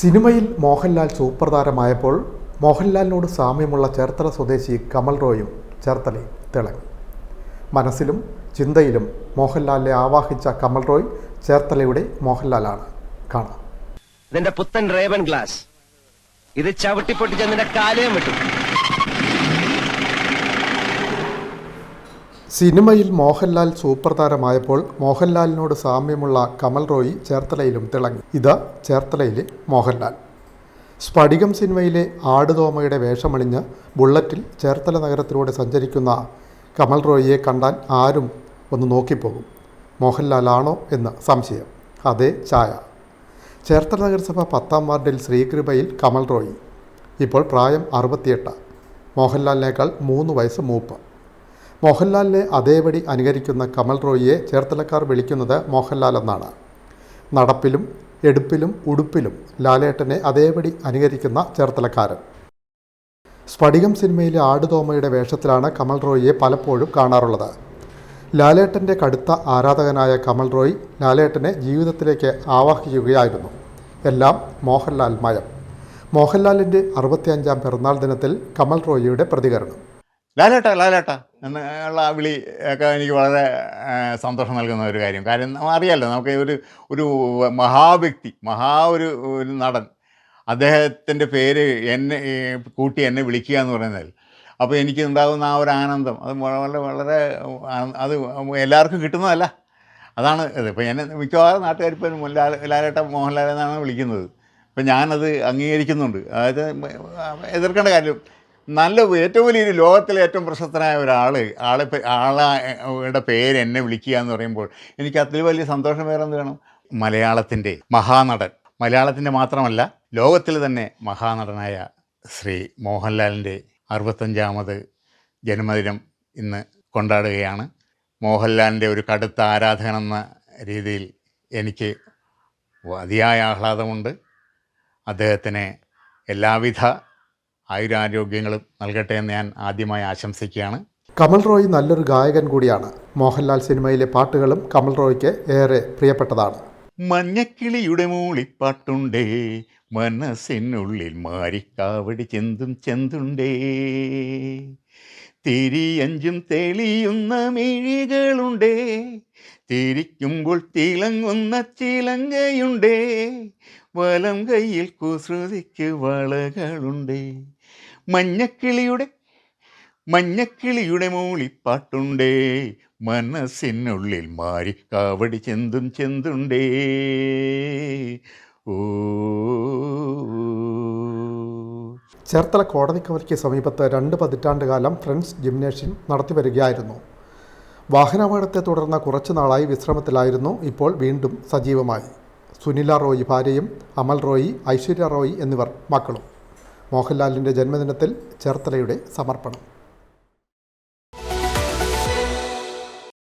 സിനിമയിൽ മോഹൻലാൽ സൂപ്പർ താരമായപ്പോൾ മോഹൻലാലിനോട് സാമ്യമുള്ള ചേർത്തല സ്വദേശി കമൽ റോയും ചേർത്തലയും തിളങ്ങി. മനസ്സിലും ചിന്തയിലും മോഹൻലാലിനെ ആവാഹിച്ച കമൽ റോയ് ചേർത്തലയുടെ മോഹൻലാലാണ് കാണാം. നിന്റെ പുത്തൻ റേവൻ ഗ്ലാസ്. ഇത് ചവിട്ടിപ്പൊട്ടിച്ച നിന്റെ കാലയും വിട്ടു. സിനിമയിൽ മോഹൻലാൽ സൂപ്പർ താരമായപ്പോൾ മോഹൻലാലിനോട് സാമ്യമുള്ള കമൽ റോയി ചേർത്തലയിലും തിളങ്ങി. ഇതാ ചേർത്തലയിലെ മോഹൻലാൽ. സ്ഫടികം സിനിമയിലെ ആടുതോമയുടെ വേഷമണിഞ്ഞ് ബുള്ളറ്റിൽ ചേർത്തല നഗരത്തിലൂടെ സഞ്ചരിക്കുന്ന കമൽ റോയിയെ കണ്ടാൽ ആരും ഒന്ന് നോക്കിപ്പോകും. മോഹൻലാലാണോ എന്ന് സംശയം. അതേ ചായ ചേർത്തല നഗരസഭ പത്താം വാർഡിൽ ശ്രീകൃപയിൽ കമൽ റോയി. ഇപ്പോൾ പ്രായം അറുപത്തിയെട്ട്. മോഹൻലാലിനേക്കാൾ മൂന്ന് വയസ്സ് മൂപ്പ്. മോഹൻലാലിനെ അതേപടി അനുകരിക്കുന്ന കമൽ റോയിയെ ചേർത്തലക്കാർ വിളിക്കുന്നത് മോഹൻലാൽ എന്നാണ് നടപ്പിലും എടുപ്പിലും ഉടുപ്പിലും ലാലേട്ടനെ അതേപടി അനുകരിക്കുന്ന ചേർത്തലക്കാരൻ. സ്ഫടികം സിനിമയിലെ ആടുതോമയുടെ വേഷത്തിലാണ് കമൽ റോയിയെ പലപ്പോഴും കാണാറുള്ളത്. ലാലേട്ടന്റെ കടുത്ത ആരാധകനായ കമൽ റോയ് ലാലേട്ടനെ ജീവിതത്തിലേക്ക് ആവാഹിക്കുകയായിരുന്നു. എല്ലാം മോഹൻലാൽ മയം. മോഹൻലാലിന്റെ അറുപത്തിയഞ്ചാം പിറന്നാൾ ദിനത്തിൽ കമൽ റോയിയുടെ പ്രതികരണം. ലാലേട്ട ലാലേട്ട. എന്നുള്ള ആ വിളി ഒക്കെ എനിക്ക് വളരെ സന്തോഷം നൽകുന്ന ഒരു കാര്യം. കാര്യം അറിയാമല്ലോ നമുക്ക് ഒരു ഒരു മഹാവ്യക്തി മഹാ ഒരു ഒരു നടൻ അദ്ദേഹത്തിന്റെ പേര് എന്നെ കൂട്ടി എന്നെ വിളിക്കുക എന്ന് പറയുന്നതിൽ. അപ്പോൾ എനിക്ക് ഉണ്ടാകുന്ന ആ ഒരു ആനന്ദം അത് വളരെ വളരെ അത് എല്ലാവർക്കും കിട്ടുന്നതല്ല. അതാണ് ഇത്. ഇപ്പോൾ എന്നെ മിക്കവാറും നാട്ടുകാരിപ്പം ലാൽ ലാലേട്ട മോഹൻലാൽ എന്നാണ് വിളിക്കുന്നത്. ഇപ്പം ഞാനത് അംഗീകരിക്കുന്നുണ്ട്. അതായത് എതിർക്കേണ്ട കാര്യം നല്ല ഏറ്റവും വലിയൊരു ലോകത്തിലെ ഏറ്റവും പ്രശസ്തനായ ഒരാൾ ആളെ ആളുടെ പേര് എന്നെ വിളിക്കുക എന്ന് പറയുമ്പോൾ എനിക്ക് അതിൽ വലിയ സന്തോഷം വേറെ എന്ത് വേണം? മലയാളത്തിന്റെ മഹാനടൻ. മലയാളത്തിന്റെ മാത്രമല്ല ലോകത്തിൽ തന്നെ മഹാനടനായ ശ്രീ മോഹൻലാലിന്റെ അറുപത്തഞ്ചാമത് ജന്മദിനം ഇന്ന് കൊണ്ടാടുകയാണ്. മോഹൻലാലിന്റെ ഒരു കടുത്ത ആരാധകനെന്ന രീതിയിൽ എനിക്ക് അതിയായ ആഹ്ലാദമുണ്ട്. അദ്ദേഹത്തിന് എല്ലാവിധ ആയുരാരോഗ്യങ്ങളും നൽകട്ടെ എന്ന് ഞാൻ ആദ്യമായി ആശംസിക്കുകയാണ്. കമൽ റോയ് നല്ലൊരു ഗായകൻ കൂടിയാണ്. മോഹൻലാൽ സിനിമയിലെ പാട്ടുകളും കമൽ റോയ്ക്ക് ഏറെ പ്രിയപ്പെട്ടതാണ്. മഞ്ഞക്കിളിയുടെ മൂളിപ്പാട്ടുണ്ടേ മനസ്സിനുള്ളിൽ മാരിക്കാവടി ചെന്തും ചെന്തുണ്ടേ. തിരിയഞ്ചും തെളിയുന്ന മിഴികളുണ്ടേ തിരിക്കുമ്പോൾ തിളങ്ങുന്ന ചിലങ്കയുണ്ടേ വലം കയ്യിൽ കുസൃതിക്ക് വളകളുണ്ടേ. മഞ്ഞക്കിളിയുടെ മഞ്ഞക്കിളിയുടെ മൂളിപ്പാട്ടുണ്ടേ. മനസ്സിനുള്ളിൽ മാറി കാവടി ചെന്തും ചെന്തുണ്ടേ. ഓ. ചേർത്തല കോടതിക്കവലയ്ക്ക് സമീപത്ത് രണ്ട് പതിറ്റാണ്ട് കാലം ഫ്രണ്ട്സ് ജിംനേഷ്യം നടത്തിവരികയായിരുന്നു. വാഹനാപകടത്തെ തുടർന്ന് കുറച്ചു നാളായി വിശ്രമത്തിലായിരുന്നു. ഇപ്പോൾ വീണ്ടും സജീവമായി. സുനില റോയി ഭാര്യയും അമൽ റോയി ഐശ്വര്യ റോയി എന്നിവർ മക്കളും. മോഹൻലാലിന്റെ ജന്മദിനത്തിൽ ചേർത്തലയുടെ സമർപ്പണം.